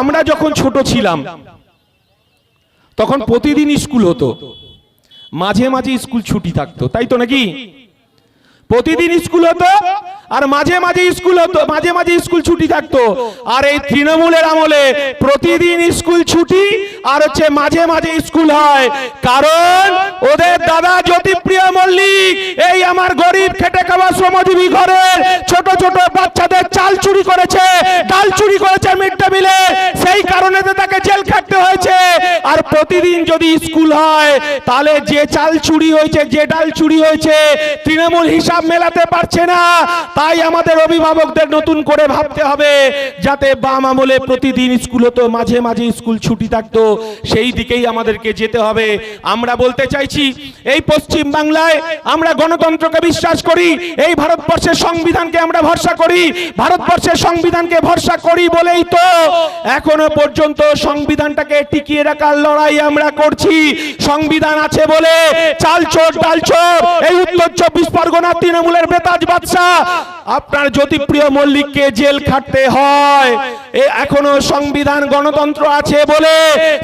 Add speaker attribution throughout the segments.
Speaker 1: আমরা যখন ছোট ছিলাম, তখন প্রতিদিন স্কুল হতো। মাঝে মাঝে স্কুল ছুটি থাকতো, তাই তো নাকি? প্রতিদিন স্কুল হতো আর মাঝে মাঝে স্কুল হতো, মাঝে মাঝে স্কুল ছুটি থাকতো। আর এই তৃণমূলের আমলে প্রতিদিন স্কুল ছুটি, আর হচ্ছে মাঝে মাঝে স্কুল হয়। কারণ ওদের দাদা জ্যোতিপ্রিয় মল্লিক, এই আমার গরিব খেটে খাওয়া শ্রমজীবী ঘরের ছোট ছোট বাচ্চাদের চাল চুরি করেছে, ডাল চুরি করেছে মিড ডে মিলে। সেই কারণে তাকে জেল খাটতে হয়েছে। আর প্রতিদিন যদি স্কুল হয়, তাহলে যে চাল চুরি হয়েছে, যে ডাল চুরি হয়েছে, তৃণমূল হিসাব মেলাতে পারছে না। তাই আমাদের অভিভাবকদের নতুন করে ভাবতে হবে যাতে বাম আমলে প্রতিদিন স্কুল হতো মাঝে মাঝে স্কুল ছুটি থাকতো, সেই দিকেই আমাদেরকে যেতে হবে। আমরা বলতে চাইছি, এই পশ্চিম বাংলায় আমরা গণতন্ত্রকে বিশ্বাস করি, এই ভারতবর্ষের সংবিধানকে আমরা ভরসা করি, ভারতবর্ষের সংবিধানকে ভরসা করি বলেই তো এখনও পর্যন্ত সংবিধানটাকে টিকিয়ে রাখার লড়াই আমরা করছি। সংবিধান আছে বলে চালচোর ডালচোর, এই উত্তর চব্বিশ পরগনা তৃণমূলের বেতাজ বাদশাহ আপনার জ্যোতিপ্রিয় মল্লিককে জেল খাটতে হয় এখনও সংবিধান, গণতন্ত্র আছে বলে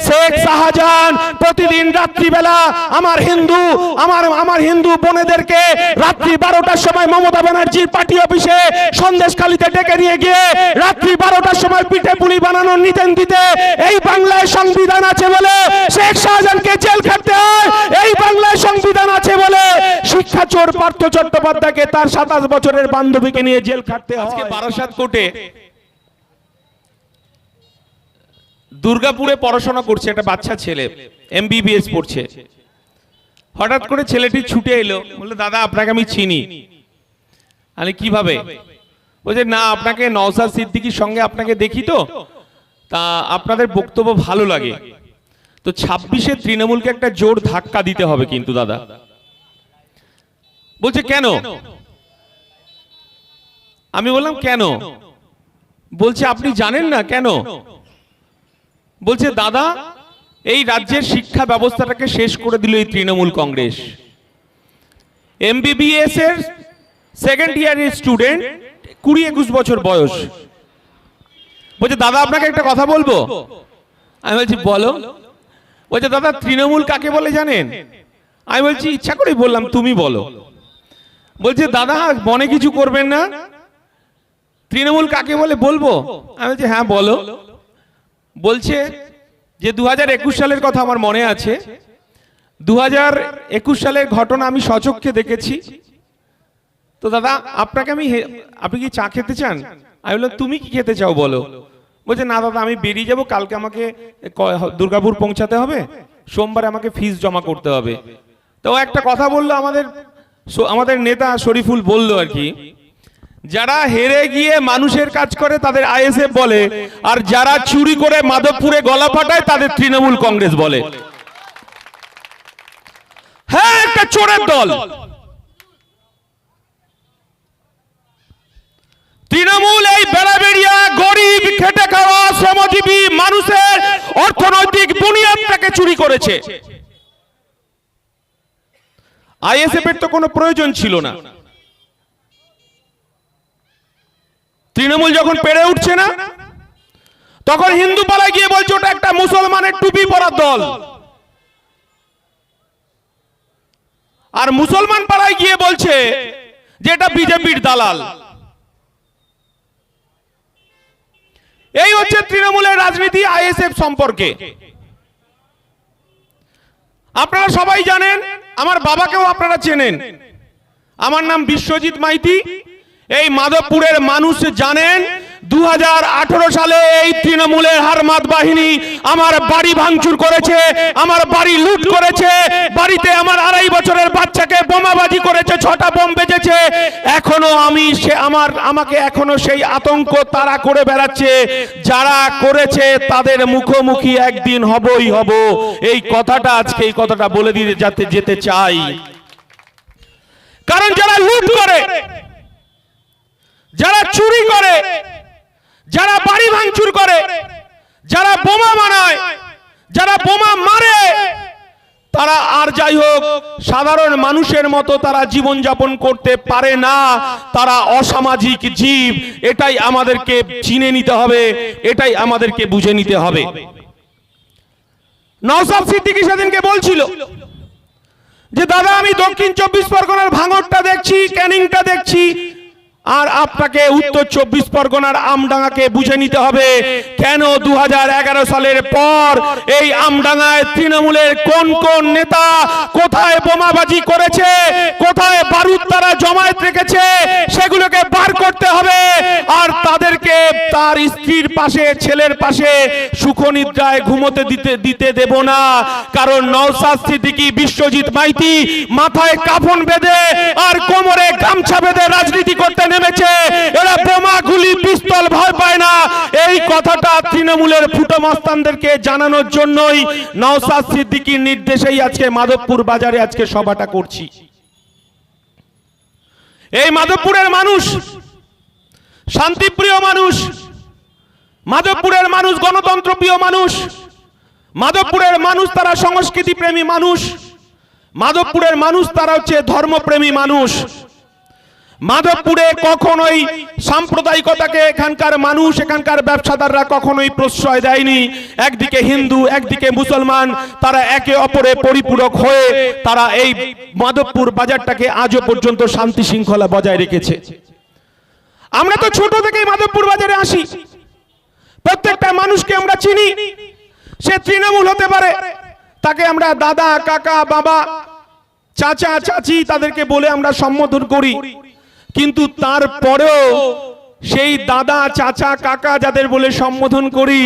Speaker 1: শেখ শাহজাহান প্রতিদিন রাত্রিবেলা আমার হিন্দু, আমার আমার হিন্দু বোনেদেরকে রাত্রি বারোটার সময় মমতা ব্যানার্জির পার্টি অফিসে সন্দেশখালিতে ডেকে নিয়ে গিয়ে রাত্রি বারোটার সময় পিঠে পুলি বানানোর নিতেন দিতে। এই বাংলায় সংবিধান আছে বলে শেখ শাহজাহানকে জেল খাটতে হয়, এই বাংলায় সংবিধান আছে বলে শিক্ষা চোর পার্থ চট্টোপাধ্যায়কে তার সাতাশ বছরের বান্ধবীকে নিয়ে জেল খাটতে আজকে বারাসাত কোর্টে দুর্গাপুরে পড়াশোনা করছে একটা বাচ্চা ছেলে এমবিবিএস পড়ছে। হঠাৎ করে ছেলেটি ছুটে এলো, বলল, দাদা, আপনাকে আমি চিনি। আমি কীভাবে? বলছে, না, আপনাকে নওসাদ সিদ্দিকির সঙ্গে আপনাকে দেখি তো। তা আপনাদের বক্তব্য ভালো লাগে। তো ছাব্বিশে তৃণমূলকে একটা জোর ধাক্কা দিতে হবে কিন্তু, দাদা। বলছে কেন? আমি বললাম কেন? বলছে আপনি জানেন না কেন? বলছে দাদা এই রাজ্যের শিক্ষা ব্যবস্থাটাকে শেষ করে দিল এই তৃণমূল কংগ্রেস। এমবিবিএস এর সেকেন্ড ইয়ারের স্টুডেন্ট কুড়ি একুশ বছর বয়স। বলছে দাদা আপনাকে একটা কথা বলব? আমি বলছি বলো। বলছে দাদা তৃণমূল কাকে বলে জানেন? আমি বলছি ইচ্ছা করে বললাম তুমি বলো? বলছে, দাদা মনে কিছু করবেন না? তৃণমূল কাকে বলে? বলব। আমি বলছি হ্যাঁ বলো। বলছে যে দু একুশ সালের কথা আমার মনে আছে। দু হাজার একুশ সালের ঘটনা আমি সচক্ষে দেখেছি। তো দাদা, আপনাকে আমি আপনি কি চা খেতে চান? আমি বললাম, তুমি কি খেতে চাও বলো? বলছে, না দাদা, আমি বেরিয়ে যাব। কালকে আমাকে দুর্গাপুর পৌঁছাতে হবে। সোমবার আমাকে ফিস জমা করতে হবে। তো একটা কথা বলল আমাদের স- আমাদের নেতা শরীফুল বলল আর কি, যারা হেরে গিয়ে মানুষের কাজ করে, তাদের আইএসএফ বলে, আর যারা চুরি করে মাধবপুরে গলা ফাটায়, তাদের তৃণমূল কংগ্রেস বলে। হ্যাঁ একটা চোরের দল। তৃণমূল এই বেড়াবেড়িয়া গরিব, খেটে খাওয়া শ্রমজীবী মানুষের অর্থনৈতিক বুনিয়াদটাকে চুরি করেছে। আইএসএফ এর তো কোনো প্রয়োজন ছিল না। তৃণমূল যখন পেরে উঠছে না তখন হিন্দু পাড়ায় গিয়ে বলছে ওটা একটা মুসলমানের টুপি পরার দল। আর মুসলমান পাড়ায় গিয়ে বলছে যে এটা বিজেপির দালাল। এই হচ্ছে তৃণমূলের রাজনীতি আইএসএফ সম্পর্কে। আপনারা সবাই জানেন আমার বাবাকেও আপনারা চেনেন। আমার নাম বিশ্বজিৎ মাইতি। এই মাধবপুরের মানুষ জানেন দু হাজার আঠারো সালে এই তৃণমূলের হারমাত বাহিনী আমার বাড়ি ভাঙচুর করেছে, আমার বাড়ি লুট করেছে, বাড়িতে আমার আড়াই বছরের বাচ্চাকে বোমাবাজি করেছে, ছটা বোম বেজেছে। এখনও আমি সে আমার, আমাকে এখনও সেই আতঙ্ক তারা করে বেড়াচ্ছে। যারা করেছে তাদের মুখোমুখি একদিন হবই হব। এই কথাটা আজকে এই কথাটা বলে দিয়ে যাতে যেতে চাই। কারণ যারা লুট করে, যারা চুরি করে যারা বাড়ি ভাঙচুর করে, যারা বোমা বানায়, যারা বোমা মারে, তারা আর যাই হোক, সাধারণ মানুষের মতো তারা জীবন যাপন করতে পারে না। তারা অসামাজিক জীব, এটাই আমাদেরকে চিনে নিতে হবে, এটাই আমাদেরকে বুঝে নিতে হবে। নওসাদ সিদ্দিকী সেদিনকে বলছিল যে, দাদা, আমি দক্ষিণ চব্বিশ পরগনার ভাঙরটা দেখছি, ক্যানিংটা দেখছি আর আপনাকে উত্তর চব্বিশ পরগনার আমডাঙ্গাকে বুঝে নিতে হবে। কেন দু সালের পর এই আমডাঙ্গায় তৃণমূলের কোন কোন নেতা কোথায় বোমাবাজি করেছে, কোথায় বারুদ তারা জমায়েত রেখেছে, সেগুলোকে বার করতে হবে। আর তাদেরকে তার স্ত্রীর পাশে, ছেলের পাশে সুখনিদ্রায় ঘুমোতে দিতে দিতে দেব না। কারণ নওসাদ সিদ্দিকী, বিশ্বজিৎ মাইতি মাথায় কাফন বেঁধে আর কোমরে গামছা বেঁধে রাজনীতি করতে নেমেছে। এরা বোমা গুলি পিস্তল ভয় পায় না। এই কথাটা তৃণমূলের ফুটো মাস্তানদেরকে জানানোর জন্যই নওসাদ সিদ্দিকীর নির্দেশেই আজকে মাধবপুর বাজারে আজকে সভাটা করছি। এই মাধবপুরের মানুষ, শান্তিপ্রিয় মানুষ, মাধবপুরের মানুষ, গণতন্ত্রপ্রিয় মানুষ, মাধবপুরের মানুষ তারা সংস্কৃতি প্রেমী মানুষ, মাধবপুরের মানুষ তারা হচ্ছে ধর্মপ্রেমী মানুষ। মাধবপুরে কখনোই সাম্প্রদায়িকতাকে এখানকার মানুষ, এখানকার ব্যবসাদাররা কখনোই প্রশ্রয় দেয়নি। একদিকে হিন্দু, একদিকে মুসলমান, তারা একে অপরে পরিপূরক হয়ে তারা এই মাধবপুর বাজারটাকে আজও পর্যন্ত শান্তি শৃঙ্খলা বজায় রেখেছে। আমরা তো ছোট থেকেই মাধবপুর বাজারে আসি। প্রত্যেকটা মানুষকে আমরা চিনি। সে তৃণমূল হতে পারে। তাকে আমরা দাদা, কাকা, বাবা, চাচা, চাচি তাদেরকে বলে আমরা সম্বোধন করি। কিন্তু তারপরেও সেই দাদা, চাচা, কাকা যাদের বলে সম্বোধন করি,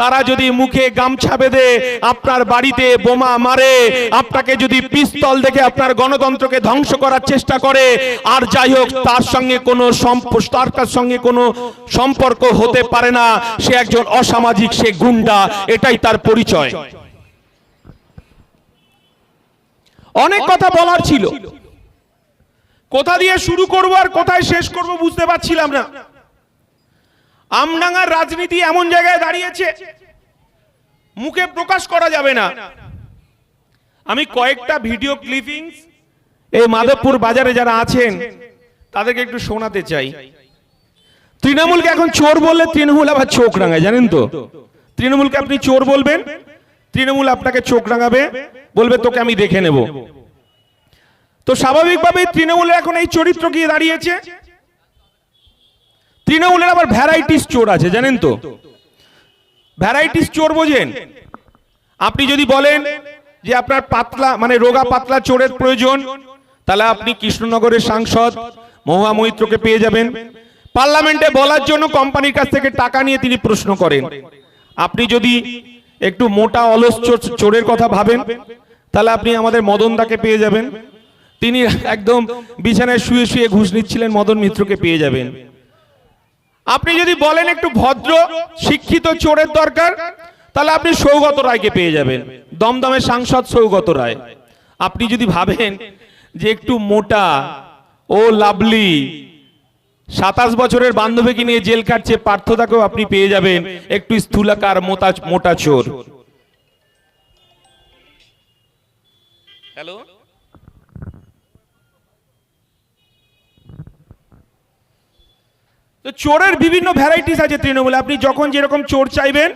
Speaker 1: তারা যদি মুখে গামছা বেঁধে আপনার বাড়িতে বোমা মারে, আপনাকে যদি পিস্তল দেখে আপনার গণতন্ত্রকে ধ্বংস করার চেষ্টা করে, আর যাই হোক, তার সঙ্গে কোনো তার সঙ্গে কোনো সম্পর্ক হতে পারে না, সে একজন অসামাজিক, সে গুন্ডা, এটাই তার পরিচয়। অনেক কথা বলার ছিল। কোথা দিয়ে শুরু করব আর কোথায় শেষ করব বুঝতে পারছিলাম না। আমডাঙ্গার রাজনীতি এমন জায়গায় দাঁড়িয়েছে, মুখে প্রকাশ করা যাবে না। আমি কয়েকটা ভিডিও ক্লিপিংস এই মাধবপুর বাজারে যারা আছেন, তাদেরকে একটু শোনাতে চাই। তৃণমূলকে এখন চোর বললে তৃণমূল আবার চোখ রাঙায়, জানেন তো? তৃণমূলকে আপনি চোর বলবেন, তৃণমূল আপনাকে চোখ রাঙাবে, বলবে, তোকে আমি দেখে নেব। তো স্বাভাবিকভাবে তৃণমূলের এখন এই চরিত্র গিয়ে দাঁড়িয়েছে। তৃণমূলের আবার ভ্যারাইটিস চোর আছে, জানেন তো? ভ্যারাইটিস চোর বোঝেন? আপনি যদি বলেন যে আপনার পাতলা মানে রোগা পাতলা চোরের প্রয়োজন, তাহলে আপনি কৃষ্ণনগরের সাংসদ, মহুয়া মৈত্রকে পেয়ে যাবেন। পার্লামেন্টে বলার জন্য কোম্পানির কাছ থেকে টাকা নিয়ে তিনি প্রশ্ন করেন। আপনি যদি একটু মোটা অলস চোর- চোরের কথা ভাবেন, তাহলে আপনি আমাদের মদনদাকে পেয়ে যাবেন। তিনি একদম বিছানায় শুয়ে শুয়ে ঘুষ নিচ্ছিলেন, মদন মিত্রকে পেয়ে যাবেন। আপনি যদি বলেন একটু ভদ্র, শিক্ষিত চোরের দরকার, তাহলে আপনি সৌগত রায়কে পেয়ে যাবেন। দমদমের সাংসদ সৌগত রায়। আপনি যদি ভাবেন যে একটু মোটা ও লাভলি সাতাশ বছরের বান্ধবীকে নিয়ে জেল কাটছে পার্থতাকেও আপনি পেয়ে যাবেন একটু স্থূলাকার, মোটা মোটা চোর। হ্যালো তো চোরের বিভিন্ন ভ্যারাইটিস আছে তৃণমূলে। আপনি যখন যেরকম চোর চাইবেন,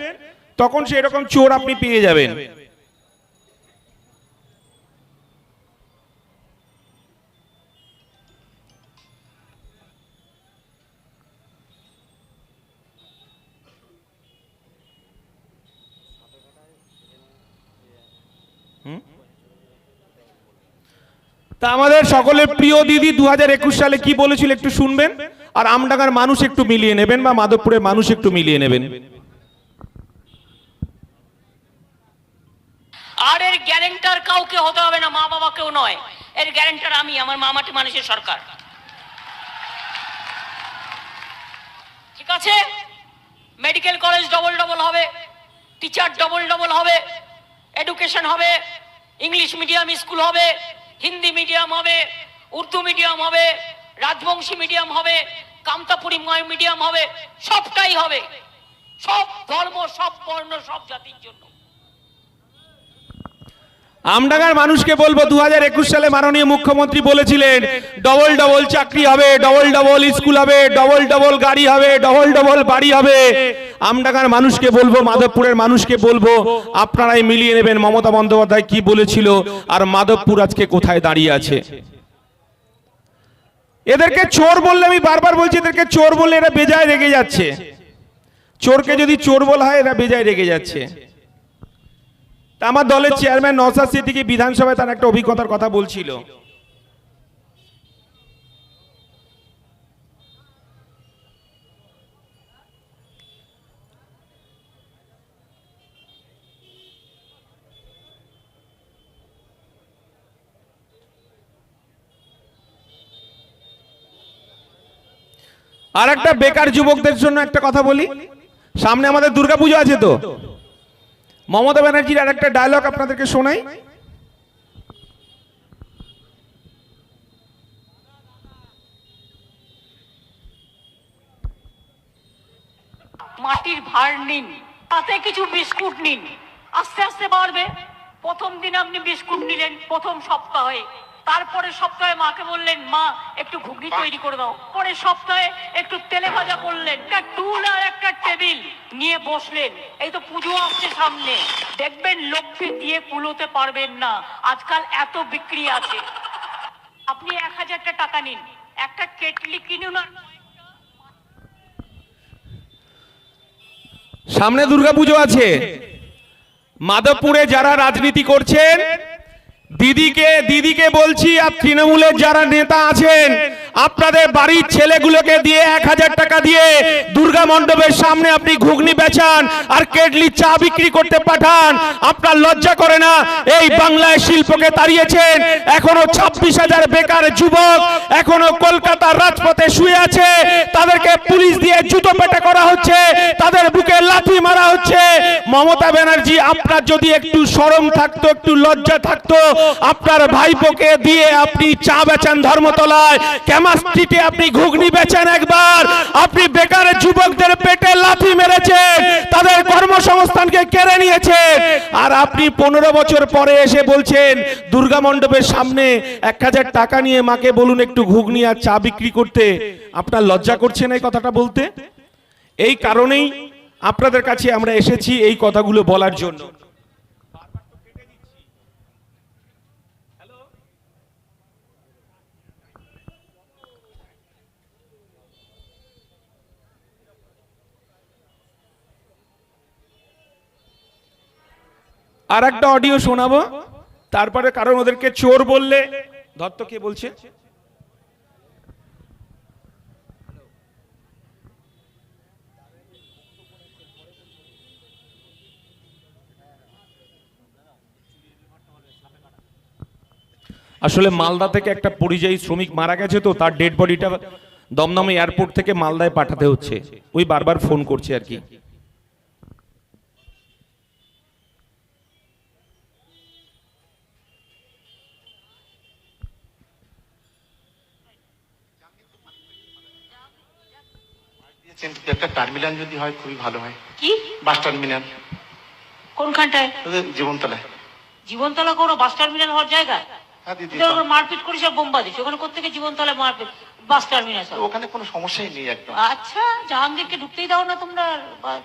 Speaker 1: তখন সেই রকম চোর আপনি পেয়ে যাবেন। তা আমাদের সকলের প্রিয় দিদি দু হাজার একুশ সালে কি বলেছিল একটু শুনবেন? আর আমডাঙ্গার মানুষ একটু মিলিয়ে নেবেন বা মাধবপুরের মানুষ একটু মিলিয়ে নেবেন।
Speaker 2: আর এর গ্যারেন্টার কাউকে হতে হবে না মা বাবা কেউ নয়। এর গ্যারেন্টার আমি, আমার মামাটি মানুষের সরকার। ঠিক আছে? মেডিকেল কলেজ ডবল ডবল হবে টিচার ডবল ডবল হবে এডুকেশন হবে ইংলিশ মিডিয়াম স্কুল হবে হিন্দি মিডিয়াম হবে উর্দু মিডিয়াম হবে রাজবংশী মিডিয়াম হবে, কামতাপুরি মিডিয়াম হবে, সবটাই হবে। সব ধর্ম, সব বর্ণ, সব জাতির জন্য।
Speaker 1: আমডাঙ্গার মানুষকে বলব, দুহাজার একুশ সালে মাননীয় মুখ্যমন্ত্রী বলেছিলেন, ডবল ডবল চাকরি হবে, ডবল ডবল স্কুল হবে, ডবল ডবল গাড়ি হবে, ডবল ডবল বাড়ি হবে। আমডাঙ্গার মানুষকে বলব, মাধবপুরের মানুষকে বলব, আপনারাই মিলিয়ে নেবেন মমতা বন্দ্যোপাধ্যায় কি বলেছিল, আর মাধবপুর আজকে কোথায় দাঁড়িয়ে আছে? এদেরকে চোর বললে আমি বারবার বলছি এদেরকে চোর বললে এরা বেজায় রেগে যাচ্ছে। চোরকে যদি চোর বলা হয় এরা বেজায় রেগে যাচ্ছে। তা আমার দলের চেয়ারম্যান নসাদ সিদ্দিকী বিধানসভায় তার একটা অভিজ্ঞতার কথা বলছিল। আর একটা বেকার যুবকদের জন্য একটা কথা বলি। সামনে আমাদের দুর্গাপুজো আছে তো? মমতা ব্যানার্জির আর একটা ডায়লগ আপনাদেরকে শোনাই।
Speaker 2: মাটির ভার নিন তাতে কিছু বিস্কুট নিন। আস্তে আস্তে বাড়বে। প্রথম দিন আপনি বিস্কুট নিলেন প্রথম সপ্তাহে। তারপরে সপ্তাহে মাকে বললেন মা একটু ঘুগনি তৈরি করে দাও। পরে সপ্তাহে একটু তেলে ভাজা করলেন একটা টুল আর একটা টেবিল নিয়ে বসলেন। এই তো পুজো আসছে সামনে। দেখবেন লক্ষ্মী দিয়ে কুলোতে পারবেন না। আজকাল এত বিক্রি আছে। আপনি এক হাজারটা টাকা নিন। একটা কেটলি কিনুন আর
Speaker 1: সামনে দুর্গাপুজো আছে। মাধবপুরে যারা রাজনীতি করছেন দিদিকে দিদিকে বলছি আর তৃণমূলের যারা নেতা আছেন আপনাদের বাড়ির ছেলেগুলোকে দিয়ে এক হাজার টাকা দিয়ে দুর্গা মণ্ডপের সামনে আপনি ঘুগনি বেচান আর কেটলি চা বিক্রি করতে পাঠান, আপনার লজ্জা করে না? এই বাংলায় শিল্পকে তাড়িয়েছেন, এখনও ছাব্বিশ হাজার বেকার যুবক, এখনও কলকাতার রাজপথে শুয়ে আছে, তাদেরকে পুলিশ দিয়ে জুতো পেটা করা হচ্ছে, তাদের বুকে লাথি মারা হচ্ছে। মমতা ব্যানার্জি, আপনার যদি একটু শরম থাকতো, একটু লজ্জা থাকতো, আপনার ভাইপোকে দিয়ে আপনি চা বেচেন ধর্মতলায় ক্যামা স্ট্রিটে আপনি ঘুগনি বেচেন একবার। আপনি বেকার যুবকদের পেটে লাথি মেরেছেন তাদের কর্মসংস্থানকে কেড়ে নিয়েছেন আর আপনি পনেরো বছর পরে এসে বলছেন, দুর্গা মণ্ডপের সামনে এক হাজার টাকা নিয়ে মাকে বলুন একটু ঘুগনি আর চা বিক্রি করতে। আপনার লজ্জা করছে না এই কথাটা বলতে? এই কারণেই আপনাদের কাছে আমরা এসেছি এই কথাগুলো বলার জন্য। আর একটা অডিও শোনাবো। তারপরে কারণ ওদেরকে চোর বললে। দত্ত কে বলছে। আসলে মালদা থেকে একটা পরিযায়ী শ্রমিক মারা গেছে তো, তার ডেড বডিটা দমদম এয়ারপোর্ট থেকে মালদায় পাঠাতে হচ্ছে। ওই বারবার ফোন করছে আর কি।
Speaker 3: একটা টার্মিনাল যদি হয় খুবই ভালো হয়।
Speaker 2: কি?
Speaker 3: Bus terminal
Speaker 2: কোনখানটায়?
Speaker 3: জীবনতলায়।
Speaker 2: জীবনতলা কোনো বাস টার্মিনাল হওয়ার জায়গা?
Speaker 3: হ্যাঁ দিদি।
Speaker 2: তোদের ওখানে মারপিট করিস আর বোম্বা দিস ওখানে কোথেকে জীবনতলায় মারপিট বাস টার্মিনাল
Speaker 3: ওখানে কোনো সমস্যাই নেই একদম।
Speaker 2: আচ্ছা জাহাঙ্গীরকে ঢুকতেই দাও না তোমরা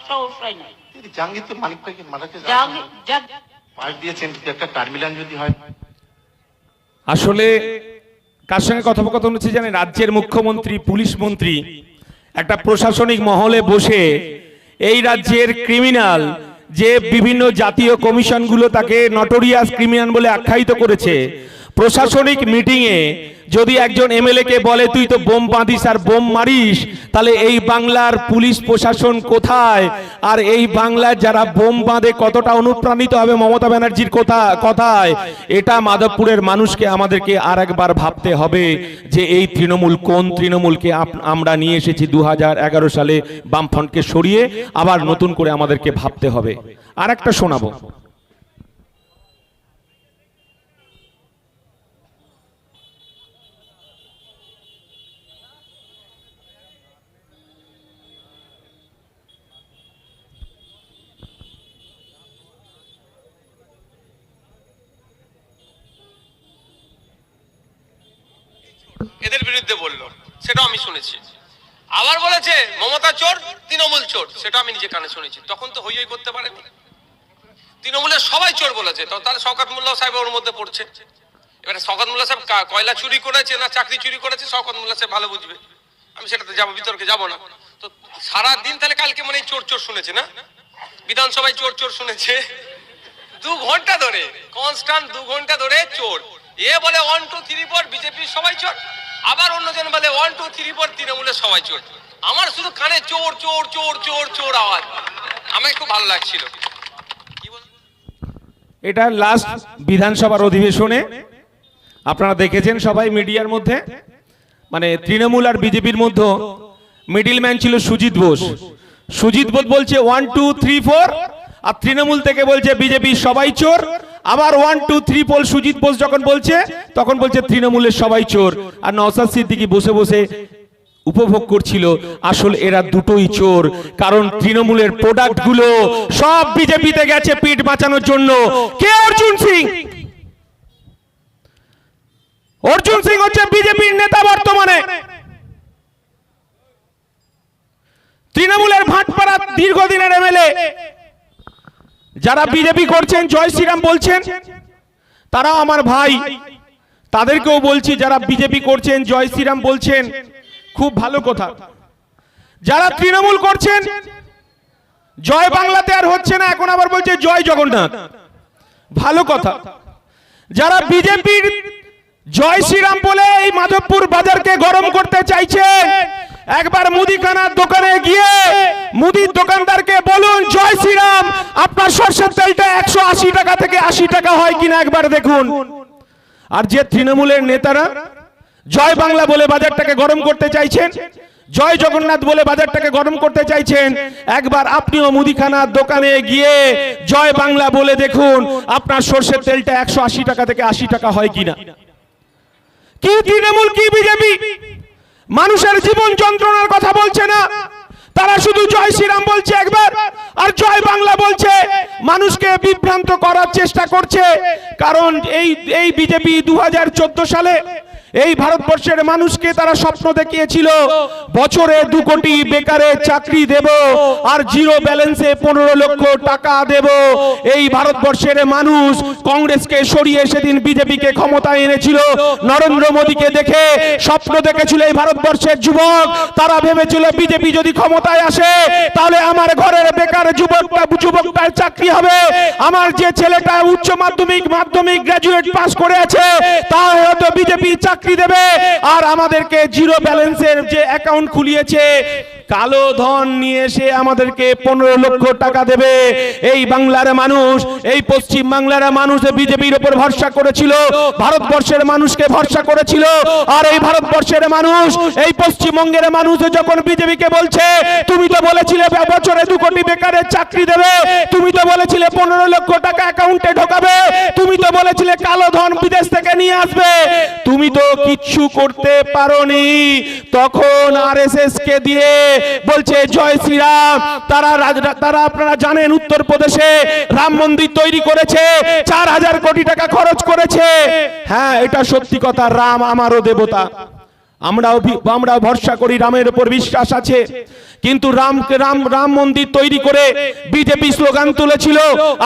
Speaker 2: সমস্যাই নাই।
Speaker 3: জাহাঙ্গীর তো মালিক ভাইকে মারাকে পাশ দিয়েছেন একটা টার্মিনাল যদি হয়।
Speaker 1: আসলে কার সঙ্গে কথোপকথন হচ্ছে জানেন? রাজ্যের মুখ্যমন্ত্রী পুলিশ মন্ত্রী একটা প্রশাসনিক মহলে বসে এই রাজ্যের ক্রিমিনাল যে বিভিন্ন জাতীয় কমিশনগুলো তাকে নটোরিয়াস ক্রিমিনাল বলে আখ্যায়িত করেছে, প্রশাসনিক মিটিংয়ে যদি একজন এমএলএ কে বলে, তুই তো বোম বাঁধিস আর বোম মারিস, তাহলে এই বাংলার পুলিশ প্রশাসন কোথায়? আর এই বাংলার যারা বোম বাঁধে, কতটা অনুপ্রাণিত হবে মমতা ব্যানার্জির কথা, কথায়? এটা মাধবপুরের মানুষকে, আমাদেরকে আর একবার ভাবতে হবে যে এই তৃণমূল কোন তৃণমূলকে আমরা নিয়ে এসেছি দু হাজার এগারো সালে বামফ্রন্টকে সরিয়ে, আবার নতুন করে আমাদেরকে ভাবতে হবে। আর একটা শোনাবো।
Speaker 4: এদের বিরুদ্ধে বলল। সেটাও আমি শুনেছি। আবার বলেছে, মমতা চোর, তৃণমূল চোর। সেটা আমি নিজে কানে শুনেছি। তখন তো হই হই করতে পারেনি। তৃণমূলের সবাই চোর বলেছে। তাহলে শওকত মোল্লা সাহেব ওর মধ্যে পড়ছে। এবারে শওকত মোল্লা সাহেব কয়লা চুরি করেছে না চাকরি চুরি করেছে, শওকত মোল্লা সাহেব ভালো বুঝবে। আমি সেটাতে যাব, বিতর্কে যাব না। তো সারা দিন তাহলে কালকে মানে চোর চোর শুনেছে না? বিধানসভায় চোর চোর শুনেছে। দু ঘণ্টা ধরে কনস্ট্যান্ট দু ঘণ্টা ধরে চোর। এ বলে ওয়ান টু থ্রি ফোর বিজেপির সবাই চোর। আবার অন্যজন বলে ওয়ান টু থ্রি ফোর তৃণমূলের সবাই চোর। আমার শুধু কানে চোর চোর চোর চোর চোর আওয়াজ। আমার খুব ভালো লাগছিল।
Speaker 1: এটা লাস্ট বিধানসভার অধিবেশনে। আপনারা দেখেছেন সবাই মিডিয়ার মধ্যে। মানে তৃণমূল আর বিজেপির মধ্যে মিডিল ম্যান ছিল সুজিত বোস। সুজিত বোস বলছে ওয়ান টু থ্রি ফোর আর তৃণমূল থেকে বলছে বিজেপি সবাই চোর। আবার one two three four Sujit Bose যখন বলছে, তখন বলছে তৃণমূলের সবাই চোর। আর নওসাদ সিদ্দিকি বসে বসে উপভোগ করছিল, আসল এরা দুটোই চোর। কারণ তৃণমূলের প্রোডাক্টগুলো সব বিজেপিতে গেছে পিঠ বাঁচানোর জন্য। কে অর্জুন সিং? অর্জুন সিং হচ্ছে বিজেপির নেতা বর্তমানে। তৃণমূলের ভাটপাড়া দীর্ঘদিনের এমএলএ যারা বিজেপি করছেন জয় শ্রীরাম বলছেন তারাও আমার ভাই। তাদেরকেও বলছি যারা বিজেপি করছেন জয় শ্রীরাম বলছেন খুব ভালো কথা। যারা তৃণমূল করছেন জয় বাংলাতে আর হচ্ছে না এখন আবার বলছে জয় জগন্নাথ। ভালো কথা। যারা বিজেপির জয় শ্রীরাম বলে এই মাধবপুর বাজারকে গরম করতে চাইছে একবার মুদিখানার দোকানে গিয়ে মুদির দোকানদারকে বলুন, জয় শ্রীরাম, আপনার সর্ষের তেলটা একশো আশি টাকা থেকে আশি টাকা হয় কিনা একবার দেখুন। আর যে তৃণমূলের নেতারা জয় বাংলা বলে বাজারটাকে গরম করতে চাইছেন, জয় জগন্নাথ বলে বাজারটাকে গরম করতে চাইছেন, একবার আপনিও মুদিখানার দোকানে গিয়ে জয় বাংলা বলে দেখুন, আপনার সর্ষের তেলটা একশো আশি টাকা থেকে আশি টাকা হয় কিনা। কি তৃণমূল, কি বিজেপি? মানুষের জীবন যন্ত্রণার কথা বলছে না। তারা শুধু জয় শ্রীরাম বলছে একবার, আর জয় বাংলা বলছে, মানুষকে বিভ্রান্ত করার চেষ্টা করছে। কারণ এই এই বিজেপি দু হাজার চোদ্দ সালে এই ভারতবর্ষের মানুষকে তারা স্বপ্ন দেখিয়েছিল, বছরে দু কোটি বেকারে চাকরি দেব আর জিরো ব্যালেন্সে পনেরো লক্ষ টাকা দেব। এই ভারতবর্ষের মানুষ কংগ্রেসকে সরিয়ে সেদিন বিজেপিকে ক্ষমতায় এনেছিল। নরেন্দ্র মোদীকে দেখে স্বপ্ন দেখেছিল এই ভারতবর্ষের যুবক। তারা ভেবেছিল বিজেপি যদি ক্ষমতায় আসে, তাহলে আমার ঘরের বেকার যুবকটা, যুবকটার চাকরি হবে। আমার যে ছেলেটা উচ্চ মাধ্যমিক মাধ্যমিক গ্রাজুয়েট পাস করে আছে তা হয়তো বিজেপি চাকরি দেবে। আর আমাদেরকে জিরো ব্যালেন্সের যে অ্যাকাউন্ট খুলিয়েছে কালো ধন নিয়ে এসে আমাদেরকে পনেরো লক্ষ টাকা দেবে। এই বাংলার মানুষ, এই পশ্চিম বাংলার মানুষ বিজেপির উপর ভরসা করেছিল, ভারতবর্ষের মানুষকে ভরসা করেছিল, আর এই ভারতবর্ষের মানুষ, এই পশ্চিমবঙ্গের মানুষ যখন বিজেপিকে বলছে, তুমি তো বলেছিলে বছরে দু কোটি বেকারের চাকরি দেবে, তুমি তো বলেছিলে পনেরো লক্ষ টাকা অ্যাকাউন্টে ঢোকাবে, তুমি তো বলেছিলে কালো ধন বিদেশ থেকে নিয়ে আসবে। তুমি তো কিচ্ছু করতে পারোনি। তখন আরএসএস কে দিয়ে বলছে, জয় শ্রীরাম। তারা তারা আপনারা জানেন উত্তরপ্রদেশে রাম মন্দির তৈরি করেছে, চার হাজার কোটি টাকা খরচ করেছে। হ্যাঁ এটা সত্যি কথা, রাম আমারও দেবতা। আমরাও আমরাও ভরসা করি রামের উপর বিশ্বাস আছে। কিন্তু রামকে রাম রাম মন্দির তৈরি করে বিজেপি স্লোগান তুলেছিল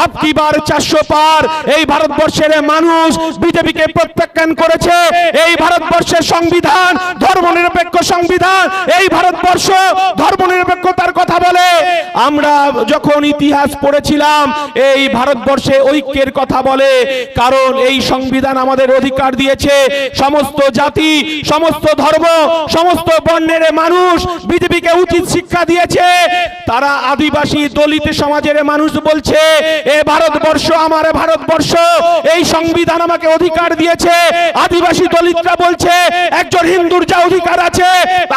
Speaker 1: আপকি বার চারশো পার? এই ভারতবর্ষের মানুষ বিজেপিকে প্রত্যাখ্যান করেছে। এই ভারতবর্ষের সংবিধান ধর্মনিরপেক্ষ সংবিধান। এই ভারতবর্ষ ধর্মনিরপেক্ষতার কথা বলে। আমরা যখন ইতিহাস পড়েছিলাম, এই ভারতবর্ষে ঐক্যের কথা বলে। কারণ এই সংবিধান আমাদের অধিকার দিয়েছে। সমস্ত জাতি, সমস্ত ধর্ম, সমস্ত বর্ণের মানুষ বিজেপিকে উচিত শিক্ষা দিয়েছে। তারা আদিবাসী দলিত সমাজের মানুষ বলছে, এ ভারতবর্ষ আমার ভারতবর্ষ। এই সংবিধান আমাকে অধিকার দিয়েছে। আদিবাসী দলিতরা বলছে, একজন হিন্দুর যা অধিকার আছে,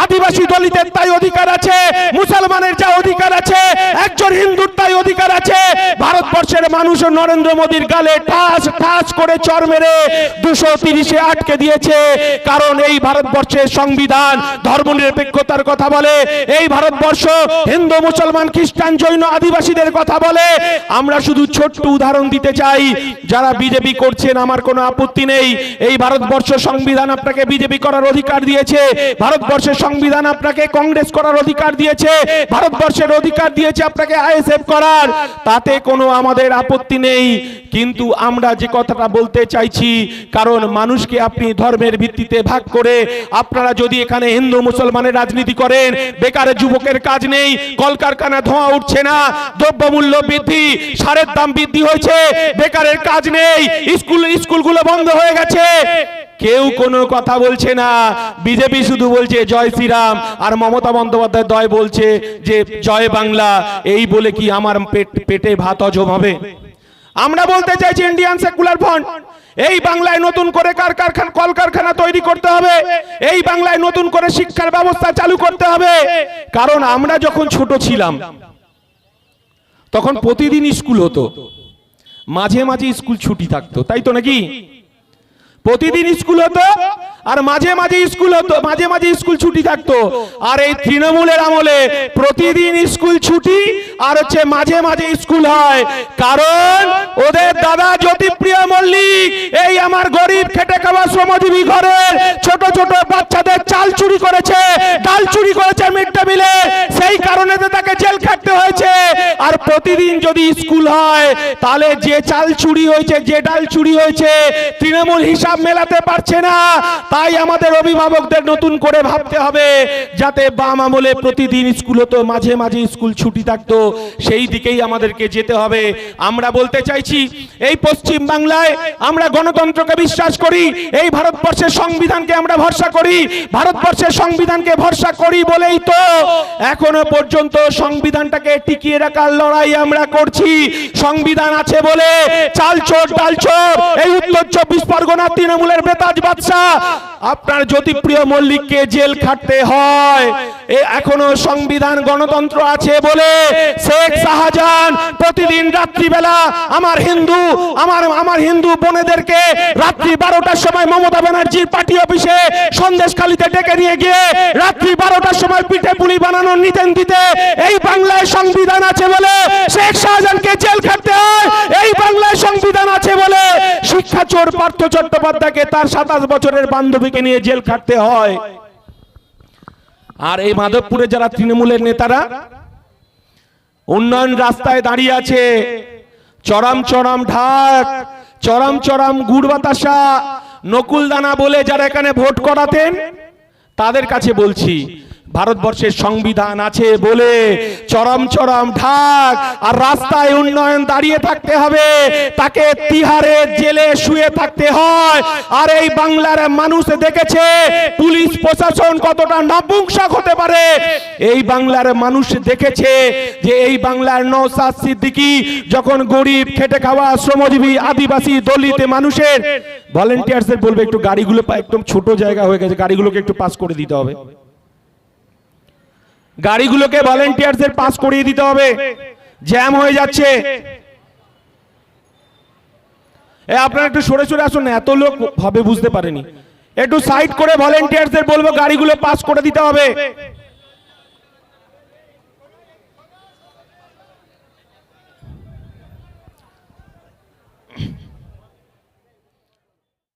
Speaker 1: আদিবাসী দলিতের তাই অধিকার আছে, মুসলমানের যা অধিকার আছে, একজন হিন্দুর তাই অধিকার আছে। ভারতবর্ষের মানুষ নরেন্দ্র মোদীর গালে ঠাস ঠাস করে চর মেরে দুশো তিরিশে আটকে দিয়েছে। কারণ এই ভারতবর্ষে ভারতবর্ষের সংবিধান ধর্মনিরপেক্ষতার কথা বলে, এই ভারতবর্ষ হিন্দু, মুসলমান, খ্রিস্টান, জৈন, আদিবাসীদের কথা বলে। আমরা শুধু ছোট্ট উদাহরণ দিতে চাই, যারা বিজেপি করছেন, আমার কোনো আপত্তি নেই। এই ভারতবর্ষ সংবিধান আপনাকে বিজেপি করার অধিকার দিয়েছে, ভারতবর্ষের সংবিধান আপনাকে কংগ্রেস করার অধিকার দিয়েছে, ভারতবর্ষের অধিকার দিয়েছে আপনাকে আইএসএফ করার, তাতে কোনো আমাদের আপত্তি নেই। কিন্তু আমরা যে কথাটা বলতে চাইছি, কারণ মানুষকে আপনি ধর্মের ভিত্তিতে ভাগ করে আপনারা যদি এখানে হিন্দু, মুসলমানের রাজনীতি করেন, বেকার যুবকের কাজ নেই, কলকারখানা ধোঁয়া উঠছে না, দ্রব্যমূল্য বৃদ্ধি, সারের দাম বৃদ্ধি হয়েছে, বেকারের কাজ নেই, স্কুল, স্কুলগুলো বন্ধ হয়ে গেছে। কেউ কোনো কথা বলছে না। বিজেপি শুধু বলছে, জয় শ্রীরাম। আর মমতা বন্দ্যোপাধ্যায় দয় বলছে যে, জয় বাংলা। এই বলে কি আমার পেট, পেটে ভাত হজম হবে? আমরা বলতে চাইছি ইন্ডিয়ান সেকুলার ফ্রন্ট এই বাংলায় নতুন করে কার কারখানা কলকারখানা তৈরি করতে হবে? এই বাংলায় নতুন করে শিক্ষার ব্যবস্থা চালু করতে হবে। কারণ আমরা যখন ছোট ছিলাম, তখন প্রতিদিন স্কুল হতো। মাঝে মাঝে স্কুল ছুটি থাকতো। তাই তো নাকি? প্রতিদিন স্কুল হতো আর মাঝে মাঝে স্কুল হতো, মাঝে মাঝে স্কুল ছুটি থাকতো। আর এই তৃণমূলের আমলে প্রতিদিন স্কুল ছুটি আর হচ্ছে মাঝে মাঝে স্কুল হয়। কারণ ওদের দাদা জ্যোতিপ্রিয় মল্লিক, এই আমার গরিব খেটে খাওয়া শ্রমজীবী ঘরের ছোট ছোট বাচ্চাদের চাল চুরি করেছে, ডাল চুরি করেছে মিড ডে মিলে। সেই কারণে তাকে জেল খাটতে হয়েছে। আর প্রতিদিন যদি স্কুল হয়, তাহলে যে চাল চুরি হয়েছে, যে ডাল চুরি হয়েছে, তৃণমূল হিসাব মেলাতে পারছে না। তাই আমাদের অভিভাবকদের নতুন করে ভাবতে হবে যাতে বাম আমলে প্রতিদিন স্কুল হতো মাঝে মাঝে স্কুল ছুটি থাকতো, সেই দিকেই আমাদেরকে যেতে হবে। আমরা বলতে চাইছি, এই পশ্চিম বাংলায় আমরা গণতন্ত্রকে বিশ্বাস করি, এই ভারতবর্ষের সংবিধানকে আমরা ভরসা করি, ভারতবর্ষের সংবিধানকে ভরসা করি বলেই তো এখনও পর্যন্ত সংবিধানটাকে টিকিয়ে রাখার লড়াই আমরা করছি। সংবিধান আছে বলে চাল চোর ডাল চোর এই উত্তর চব্বিশ পরগনা তৃণমূলের বেতাজ বাদশাহ আপনার জ্যোতিপ্রিয় মল্লিককে জেল খাটতে হয়। এখনও সংবিধান, গণতন্ত্র আছে বলে শেখ শাহজাহান প্রতিদিন রাত্রিবেলা আমার হিন্দু, আমার আমার হিন্দু বোনেদেরকে রাত্রি বারোটার সময় মমতা ব্যানার্জির পার্টি অফিসে সন্দেশখালিতে ডেকে নিয়ে গিয়ে রাত্রি বারোটার সময় পিঠে পুলি বানানোর নিতেন দিতে। এই বাংলায় সংবিধান আছে বলে শেখ শাহজাহানকে জেল খাটতে হয়। এই বাংলায় চোর পার্থ চট্টোপাধ্যায়কে তার সাতাশ বছরের বান্ধবীকে নিয়ে জেল খাটতে হয়। আর এই মাধবপুরে যারা তৃণমূলের নেতারা, উন্নয়ন রাস্তায় দাঁড়িয়ে আছে। চরম চরম ঢাক, চরম চরম গুড় বাতাসা নকুল দানা বলে যারা এখানে ভোট করাতেন, তাদের কাছে বলছি ভারতবর্ষের সংবিধান আছে বলে চরম চরম ঢাক আর রাস্তায় উন্নয়ন দাঁড়িয়ে থাকতে হবে, তাকে তিহারে জেলে শুয়ে থাকতে হয়। আর এই বাংলার মানুষ দেখেছে পুলিশ প্রশাসন কতটা নপুংসক হতে পারে। এই বাংলার মানুষ দেখেছে যে এই বাংলার নৌসাদ সিদ্দিকি যখন গরিব খেটে খাওয়া শ্রমজীবী আদিবাসী দলিত মানুষের ভলেন্টিয়ার্সদের বলবে একটু গাড়িগুলো একদম ছোট জায়গা হয়ে গেছে, গাড়িগুলোকে একটু পাস করে দিতে হবে। গাড়িগুলোকে ভলেন্টিয়ার্সের পাস করিয়ে দিতে হবে। জ্যাম হয়ে যাচ্ছে। এ, আপনারা একটু সরে সরে আসুন এত লোক ভাবে বুঝতে পারেনি। একটু সাইড করে ভলেন্টিয়ার্সদের বলব, গাড়িগুলো পাস করে দিতে হবে।